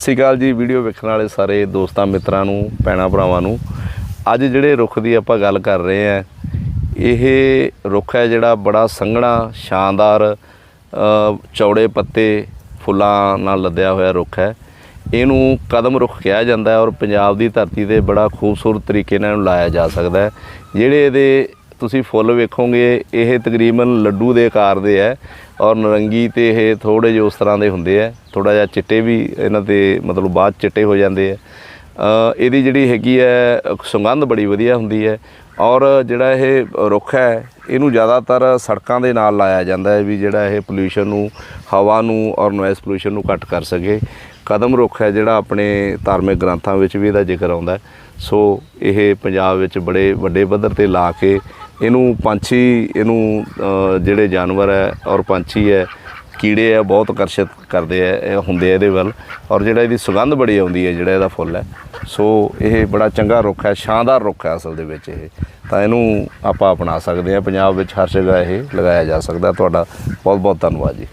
ਸਤਿ ਸ਼੍ਰੀ ਅਕਾਲ ਜੀ, ਵੀਡੀਓ ਵੇਖਣ ਵਾਲੇ ਸਾਰੇ ਦੋਸਤਾਂ, ਮਿੱਤਰਾਂ ਨੂੰ, ਭੈਣਾਂ, ਭਰਾਵਾਂ ਨੂੰ। ਅੱਜ ਜਿਹੜੇ ਰੁੱਖ ਦੀ ਆਪਾਂ ਗੱਲ ਕਰ ਰਹੇ ਆ ਇਹ ਰੁੱਖ ਹੈ ਜਿਹੜਾ ਬੜਾ ਸੰਘਣਾ, ਸ਼ਾਨਦਾਰ ਚੌੜੇ ਪੱਤੇ ਫੁੱਲਾਂ ਨਾਲ ਲੱਦਿਆ ਹੋਇਆ ਰੁੱਖ ਹੈ। ਇਹਨੂੰ ਕਦਮ ਰੁੱਖ ਕਿਹਾ ਜਾਂਦਾ ਹੈ ਔਰ ਪੰਜਾਬ ਦੀ ਧਰਤੀ ਤੇ ਬੜਾ ਖੂਬਸੂਰਤ ਤਰੀਕੇ ਨਾਲ ਇਹਨੂੰ ਲਾਇਆ ਜਾ ਸਕਦਾ ਹੈ। ਜਿਹੜੇ ਇਹਦੇ ਤੁਸੀਂ ਫੁੱਲ ਵੇਖੋਗੇ, ਇਹ ਤਕਰੀਬਨ ਲੱਡੂ ਦੇ ਆਕਾਰ ਦੇ ਹੈ। ਔਰ ਨਰੰਗੀ ਤੇ ਇਹ ਥੋੜੇ ਜਿਹੇ ਉਸ ਤਰ੍ਹਾਂ ਦੇ ਹੁੰਦੇ ਆ। ਥੋੜਾ ਜਿਹਾ ਚਿੱਟੇ ਵੀ ਇਹਨਾਂ ਤੇ ਮਤਲਬ ਬਾਅਦ 'ਚ ਚਿੱਟੇ ਹੋ ਜਾਂਦੇ ਆ। ਇਹਦੀ ਜਿਹੜੀ ਹੈਗੀ ਹੈ ਸੁਗੰਧ ਬੜੀ ਵਧੀਆ ਹੁੰਦੀ ਹੈ ਔਰ ਜਿਹੜਾ ਇਹ ਰੁੱਖ ਹੈ, ਇਹਨੂੰ ਜ਼ਿਆਦਾਤਰ ਸੜਕਾਂ ਦੇ ਨਾਲ ਲਾਇਆ ਜਾਂਦਾ ਹੈ ਵੀ ਜਿਹੜਾ ਇਹ ਪੋਲੂਸ਼ਨ ਨੂੰ, ਹਵਾ ਨੂੰ ਔਰ ਨੋਇਸ ਪੋਲੂਸ਼ਨ ਨੂੰ ਘੱਟ ਕਰ ਸਕੇ। ਕਦਮ ਰੁੱਖ ਹੈ ਜਿਹੜਾ ਆਪਣੇ ਧਾਰਮਿਕ ਗ੍ਰੰਥਾਂ ਵਿੱਚ ਵੀ ਇਹਦਾ ਜ਼ਿਕਰ ਆਉਂਦਾ ਸੋ ਇਹ ਪੰਜਾਬ ਵਿੱਚ ਬੜੇ ਵੱਡੇ ਪੱਧਰ ਤੇ ਲਾ ਕੇ ਇਹਨੂੰ ਪੰਛੀ, ਇਹਨੂੰ ਜਿਹੜੇ ਜਾਨਵਰ ਹੈ ਔਰ ਪੰਛੀ ਹੈ, ਕੀੜੇ ਆ ਬਹੁਤ ਆਕਰਸ਼ਿਤ ਕਰਦੇ ਆ ਇਹ ਹੁੰਦੇ ਆ ਇਹਦੇ ਵੱਲ। ਔਰ ਜਿਹੜਾ ਇਹਦੀ ਸੁਗੰਧ ਬੜੀ ਆਉਂਦੀ ਹੈ, ਜਿਹੜਾ ਇਹਦਾ ਫੁੱਲ ਹੈ। ਸੋ ਇਹ ਬੜਾ ਚੰਗਾ ਰੁੱਖ ਹੈ, ਸ਼ਾਨਦਾਰ ਰੁੱਖ ਹੈ ਅਸਲ ਦੇ ਵਿੱਚ ਇਹ। ਤਾਂ ਇਹਨੂੰ ਆਪਾਂ ਅਪਣਾ ਸਕਦੇ ਹਾਂ, ਪੰਜਾਬ ਵਿੱਚ ਹਰ ਜਗ੍ਹਾ ਇਹ ਲਗਾਇਆ ਜਾ ਸਕਦਾ। ਤੁਹਾਡਾ ਬਹੁਤ ਬਹੁਤ ਧੰਨਵਾਦ ਜੀ।